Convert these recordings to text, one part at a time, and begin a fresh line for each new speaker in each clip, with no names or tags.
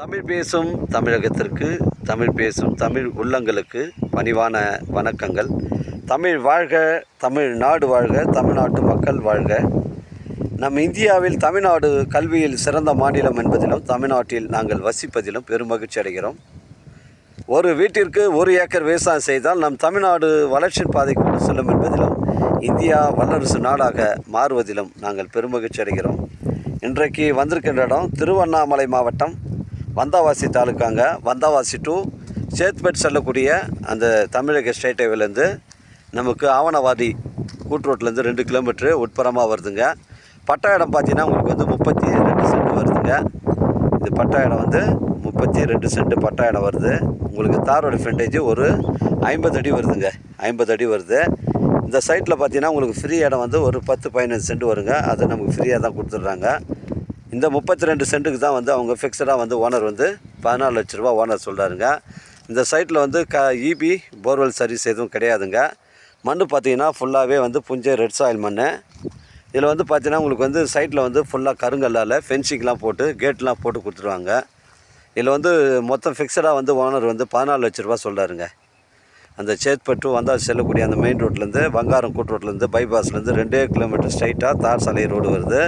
தமிழ் பேசும் தமிழகத்திற்கு தமிழ் பேசும் தமிழ் உள்ளங்களுக்கு பணிவான வணக்கங்கள். தமிழ் வாழ்க தமிழ் நாடு வாழ்க தமிழ்நாட்டு மக்கள் வாழ்க. நம் இந்தியாவில் தமிழ்நாடு கல்வியில் சிறந்த மாநிலம் என்பதிலும் தமிழ்நாட்டில் நாங்கள் வசிப்பதிலும் பெருமகிழ்ச்சி அடைகிறோம். ஒரு வீட்டிற்கு ஒரு ஏக்கர் விவசாயம் செய்தால் நம் தமிழ்நாடு வளர்ச்சி பாதைக்கு கொண்டு செல்லும் என்பதிலும் இந்தியா வல்லரசு நாடாக மாறுவதிலும் நாங்கள் பெருமகிழ்ச்சி அடைகிறோம். இன்றைக்கு வந்திருக்கின்ற இடம் திருவண்ணாமலை மாவட்டம். வந்தாவாசி தாலுக்காங்க. வந்தாவாசி டு சேத்பேட் செல்லக்கூடிய அந்த தமிழக ஸ்டேட் ஹைவேலேருந்து நமக்கு ஆவணவாடி கூட்ரோட்லேருந்து ரெண்டு கிலோமீட்ரு உட்புறமாக வருதுங்க. பட்டா இடம் பார்த்தீங்கன்னா உங்களுக்கு வந்து முப்பத்தி ரெண்டு சென்ட் வருதுங்க. இது பட்டா இடம் வந்து முப்பத்தி ரெண்டு சென்ட் பட்டா இடம் வருது. உங்களுக்கு தாரோட ஃப்ரண்டேஜ் ஒரு ஐம்பது அடி வருதுங்க. ஐம்பது அடி வருது. இந்த சைட்டில் பார்த்தீங்கன்னா உங்களுக்கு ஃப்ரீ இடம் வந்து ஒரு பத்து பதினஞ்சு சென்ட் வருங்க. அது நமக்கு ஃப்ரீயாக தான் கொடுத்துட்றாங்க. இந்த முப்பத்தி ரெண்டு சென்ட்டுக்கு தான் வந்து அவங்க ஃபிக்ஸடாக வந்து ஓனர் வந்து பதினாலு லட்ச ரூபா ஓனர் சொல்கிறாருங்க இந்த சைட்டில் வந்து க இபி போர்வெல் சர்வீஸ் எதுவும் கிடையாதுங்க. மண் பார்த்தீங்கன்னா ஃபுல்லாகவே வந்து புஞ்சை ரெட் சாயில் மண் இதில் வந்து பார்த்தீங்கன்னா உங்களுக்கு வந்து சைட்டில் வந்து ஃபுல்லாக கருங்கல்லால் ஃபென்சிங்லாம் போட்டு கேட்லாம் போட்டு கொடுத்துருவாங்க. இதில் வந்து மொத்தம் ஃபிக்ஸடாக வந்து ஓனர் வந்து பதினாலு லட்ச ரூபா சொல்கிறாருங்க அந்த சேத்பட்டு வந்தால் செல்லக்கூடிய அந்த மெயின் ரோட்லேருந்து வங்காரம் கூட்டு ரோட்லேருந்து பைபாஸ்லேருந்து ரெண்டே கிலோமீட்டர் ஸ்ட்ரைட்டாக தார் சாலை ரோடு வருது.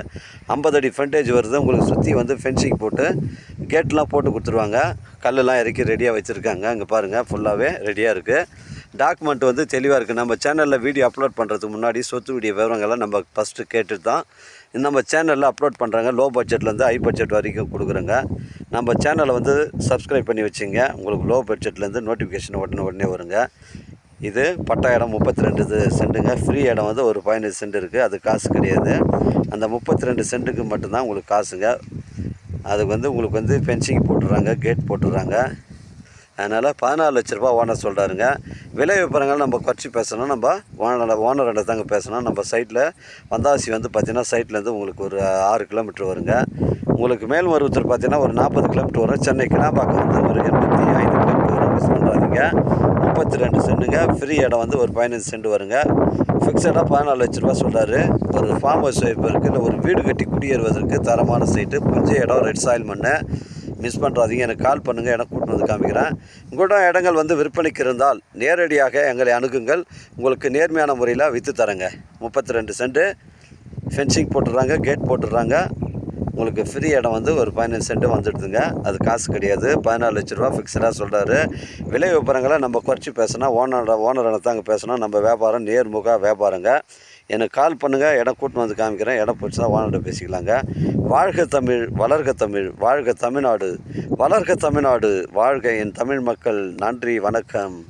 ஐம்பது அடி ஃப்ரண்டேஜ் வருது. உங்களுக்கு சுற்றி வந்து ஃபென்சிங் போட்டு கேட்லாம் போட்டு கொடுத்துருவாங்க. கல்லெல்லாம் இறக்கி ரெடியாக வச்சுருக்காங்க. அங்கே பாருங்கள் ஃபுல்லாகவே ரெடியாக இருக்குது டாக்குமெண்ட் வந்து தெளிவாக இருக்குது நம்ம சேனலில் வீடியோ அப்லோட் பண்ணுறதுக்கு முன்னாடி சொத்து வீடியோ விவரங்கள்லாம் நம்ம ஃபஸ்ட்டு கேட்டுட்டு தான் நம்ம சேனலில் அப்லோட் பண்ணுறாங்க லோ பட்ஜெட்லேருந்து ஹை பட்ஜெட் வரைக்கும் கொடுக்குறோங்க. நம்ம சேனலை வந்து சப்ஸ்கிரைப் பண்ணி வச்சுங்க. உங்களுக்கு லோ பட்ஜெட்லேருந்து நோட்டிஃபிகேஷன் உடனே உடனே வருங்க. இது பட்டா இடம் முப்பத்தி ரெண்டு சென்ட்டுங்க ஃப்ரீ இடம் வந்து ஒரு பதினஞ்சு சென்ட் இருக்குது அது காசு கிடையாது. அந்த முப்பத்தி ரெண்டு சென்ட்டுக்கு மட்டும்தான் உங்களுக்கு காசுங்க. அதுக்கு வந்து உங்களுக்கு வந்து ஃபென்சிங் போட்டுடுறாங்க கேட் போட்டுடுறாங்க அதனால் பதினாலு லட்ச ரூபா ஓனர் சொல்கிறாருங்க விலை விவரங்கள் நம்ம குறைச்சி பேசணும். நம்ம ஓனர் ஓனர்கிட்ட தாங்க பேசணும். நம்ம சைட்டில் வந்தாசி வந்து பார்த்திங்கன்னா சைட்லேருந்து உங்களுக்கு ஒரு ஆறு கிலோமீட்டர் வருங்க. உங்களுக்கு மேல்மருவத்தூர் பார்த்தீங்கன்னா ஒரு நாற்பது கிலோமீட்டர் வரும். சென்னை கிளாம்பாக்கம் வந்து ஒரு எண்பத்தி ஐந்து கிலோமீட்டர் வரும். மிஸ் பண்ணுறாதீங்க முப்பத்தி ரெண்டு சென்ட்டுங்க ஃப்ரீ இடம் வந்து ஒரு பதினஞ்சு சென்ட் வருங்க. ஃபிக்ஸடாக பதினாலு லட்ச ரூபா சொல்கிறாரு ஒரு ஃபார்ம் ஹவுஸ் வைப்பதற்கு இல்லை ஒரு வீடு கட்டி குடியேறுவதற்கு தரமான சைட்டு புஞ்ச இடம் ரெட் சாயில் மண்ணு. மிஸ் பண்ணுறாதீங்க எனக்கு கால் பண்ணுங்கள் எனக்கு கூட்டு வந்து காமிக்கிறேன். உங்கள்கிட்ட இடங்கள் வந்து விற்பனைக்கு இருந்தால் நேரடியாக எங்களை அணுகுங்கள். உங்களுக்கு நேர்மையான முறையில் விற்று தரேங்க. முப்பத்தி ரெண்டு சென்ட்டு ஃபென்சிங் போட்டுடுறாங்க கேட் போட்டுடுறாங்க உங்களுக்கு ஃப்ரீ இடம் வந்து ஒரு பதினஞ்சு சென்ட்டு வந்துடுதுங்க. அது காசு கிடையாது. பதினாலு லட்ச ரூபா ஃபிக்ஸடாக சொல்கிறாரு விலை விவரங்களை நம்ம குறைச்சி பேசினா ஓனர் ஓனரை தாங்க பேசினா நம்ம வியாபாரம் நேர்முக வியாபாரங்க. எனக்கு கால் பண்ணுங்கள் இடம் கூட்டின்னு வந்து காமிக்கிறேன் இடம் பிடிச்சா ஓனர்கிட்ட பேசிக்கலாங்க. வாழ்க தமிழ் வளர்க தமிழ் வாழ்க தமிழ்நாடு வளர்க தமிழ்நாடு வாழ்க என் தமிழ் மக்கள் நன்றி வணக்கம்.